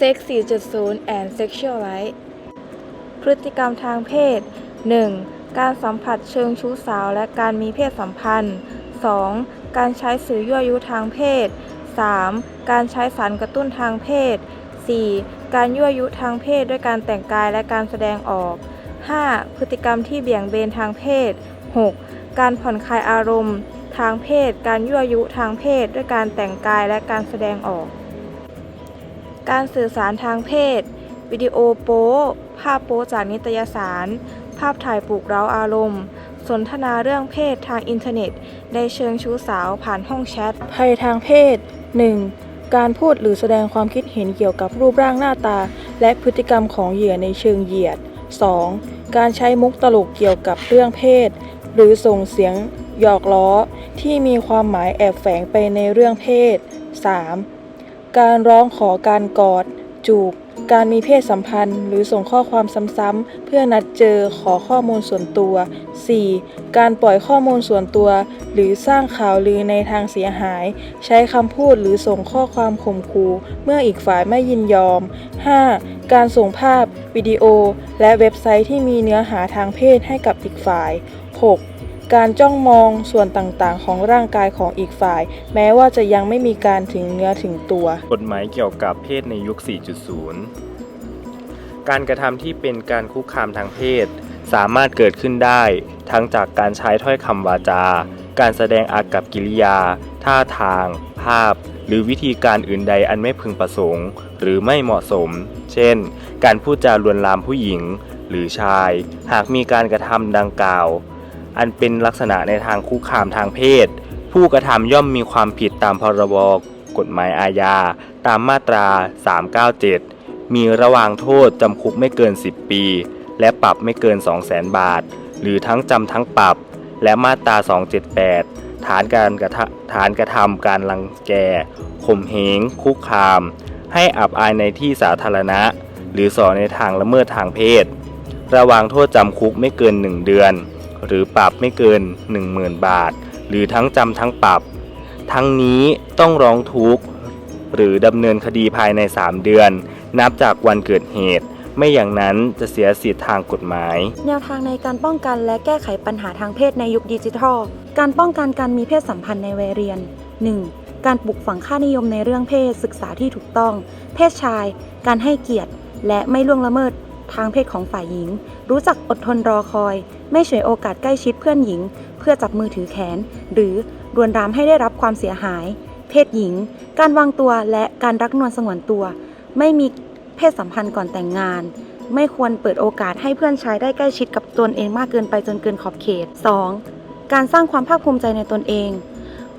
Sex 4.0 and Sexual Life พฤติกรรมทางเพศ 1. การสัมผัสเชิงชู้สาวและการมีเพศสัมพันธ์ 2. การใช้สื่อยั่วยุทางเพศ 3. การใช้สารกระตุ้นทางเพศ 4. การยั่วยุทางเพศด้วยการแต่งกายและการแสดงออก 5. พฤติกรรมที่เบี่ยงเบนทางเพศ 6. การผ่อนคลายอารมณ์ ทางเพศ การยั่วยุทางเพศ ด้วยการแต่งกายและการแสดงออก การสื่อสารทางเพศ วิดีโอโป๊ภาพโป๊จากนิตยสาร ภาพถ่ายปลุกเร้าอารมณ์ สนทนาเรื่องเพศทางอินเทอร์เน็ตในเชิงชู้สาวผ่านห้องแชท ภัยทางเพศ 1. การพูดหรือแสดงความคิดเห็นเกี่ยวกับรูปร่างหน้าตา และพฤติกรรมของเหยื่อในเชิงเหยียด 2. การใช้มุกตลกเกี่ยวกับเรื่องเพศ หรือส่งเสียงหยอกล้อ ที่มีความหมายแอบแฝงไปในเรื่องเพศ 3. การร้องขอการกอด จูบ การมีเพศสัมพันธ์ หรือส่งข้อความซ้ำๆเพื่อนัดเจอขอข้อมูลส่วนตัว 4. การปล่อยข้อมูลส่วนตัว หรือสร้างข่าวลือในทางเสียหาย ใช้คำพูดหรือส่งข้อความข่มขู่เมื่ออีกฝ่ายไม่ยินยอม 5. การส่งภาพ วิดีโอ และเว็บไซต์ที่มีเนื้อหาทางเพศให้กับอีกฝ่าย 6. การจ้องมองส่วนต่างๆ ของร่างกายของอีกฝ่าย แม้ว่าจะยังไม่มีการถึงเนื้อถึงตัว กฎหมายเกี่ยวกับเพศในยุค 4.0 การกระทำที่เป็นการคุกคามทางเพศ สามารถเกิดขึ้นได้ ทั้งจากการใช้ถ้อยคำวาจา การแสดงอากับกิริยา ท่าทาง ภาพ หรือวิธีการอื่นใดอันไม่พึงประสงค์ หรือไม่เหมาะสม เช่น การพูดจาลวนลามผู้หญิง หรือชาย หากมีการกระทำดังกล่าว อันเป็นลักษณะในทางคุกคามทางเพศ ผู้กระทำย่อมมีความผิดตามพรบกฎหมายอาญา ตามมาตรา 397 มีระหว่างโทษจำคุกไม่เกิน 10 ปี และปรับไม่เกิน 200,000 บาท หรือทั้งจำทั้งปรับ และมาตรา 278 ฐานการกระทฐานกระทำการรังแกข่มเหง คุกคาม ให้อับอายในที่สาธารณะ หรือสอนในทางละเมิดทางเพศ ระวางโทษจำคุกไม่เกิน 1 เดือน หรือปรับไม่เกิน 10,000 บาท หรือทั้งจำทั้งปรับ ทั้งนี้ต้องร้องทุกข์หรือดำเนินคดีภายใน 3 เดือน นับจากวันเกิดเหตุ ไม่อย่างนั้นจะเสียสิทธิทางกฎหมาย แนวทางในการป้องกันและแก้ไขปัญหาทางเพศในยุคดิจิทัล การป้องกันการมีเพศสัมพันธ์ในวัยเรียน 1. การปลูกฝังค่านิยมในเรื่องเพศศึกษาที่ถูกต้อง เพศชาย การให้เกียรติ และไม่ล่วงละเมิดทางเพศของฝ่ายหญิง รู้จักอดทนรอคอย ไม่ฉวยโอกาสใกล้ชิดเพื่อนหญิง เพื่อจับมือถือแขน หรือรวนรามให้ได้รับความเสียหาย เพศหญิง การวางตัวและการรักนวลสงวนตัว ไม่มีเพศสัมพันธ์ก่อนแต่งงาน ไม่ควรเปิดโอกาสให้เพื่อนชายได้ใกล้ชิดกับตนเองมากเกินไปจนเกินขอบเขต 2. การสร้างความภาคภูมิใจในตนเอง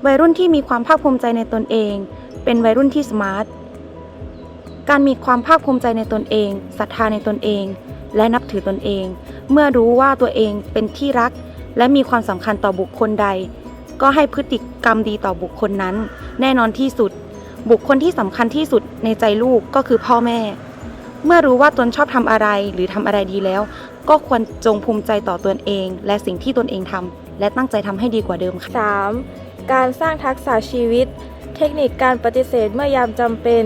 วัยรุ่นที่มีความภาคภูมิใจในตนเอง เป็นวัยรุ่นที่สมาร์ทการมีความภาคภูมิใจในตนเองศรัทธาในตนเอง และนับถือตนเอง เมื่อรู้ว่าตัวเองเป็นที่รัก และมีความสำคัญต่อบุคคลใด ก็ให้พฤติกรรมดีต่อบุคคลนั้น แน่นอนที่สุด บุคคลที่สำคัญที่สุดในใจลูกก็คือพ่อแม่ เมื่อรู้ว่าตนชอบทำอะไรหรือทำอะไรดีแล้ว ก็ควรจงภูมิใจต่อตนเอง และสิ่งที่ตนเองทำและตั้งใจทำให้ดีกว่าเดิมค่ะ 3. การสร้างทักษะชีวิต เทคนิคการปฏิเสธเมื่อยามจำเป็น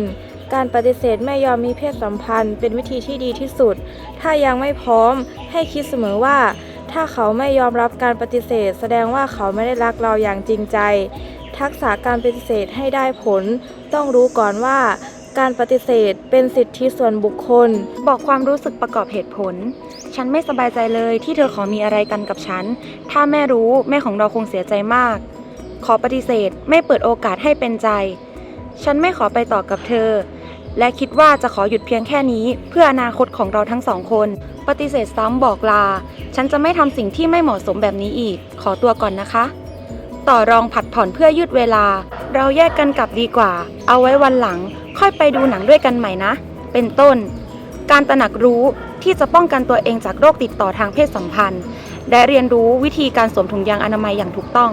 การปฏิเสธไม่ยอมมีเพศสัมพันธ์ เป็นวิธีที่ดีที่สุด ถ้ายังไม่พร้อมให้คิดเสมอว่า ถ้าเขาไม่ยอมรับการปฏิเสธ แสดงว่าเขาไม่ได้รักเราอย่างจริงใจ ทักษะการปฏิเสธให้ได้ผล ต้องรู้ก่อนว่า การปฏิเสธเป็นสิทธิส่วนบุคคล บอกความรู้สึกประกอบเหตุผล ฉันไม่สบายใจเลยที่เธอขอมีอะไรกันกับฉัน ถ้าแม่รู้แม่ของเราคงเสียใจมาก ขอปฏิเสธไม่เปิดโอกาสให้เป็นใจฉันไม่ขอไปต่อกับเธอ และคิดว่าจะขอหยุดเพียงแค่นี้ เพื่ออนาคตของเราทั้งสองคน ปฏิเสธซ้ำบอกลา ฉันจะไม่ทำสิ่งที่ไม่เหมาะสมแบบนี้อีก ขอตัวก่อนนะคะ ต่อรองผัดผ่อนเพื่อยืดเวลา เราแยกกันกลับดีกว่า เอาไว้วันหลัง ค่อยไปดูหนังด้วยกันใหม่นะ เป็นต้น การตระหนักรู้ที่จะป้องกันตัวเองจากโรคติดต่อทางเพศสัมพันธ์และเรียนรู้วิธีการสวมถุงยางอนามัยอย่างถูกต้อง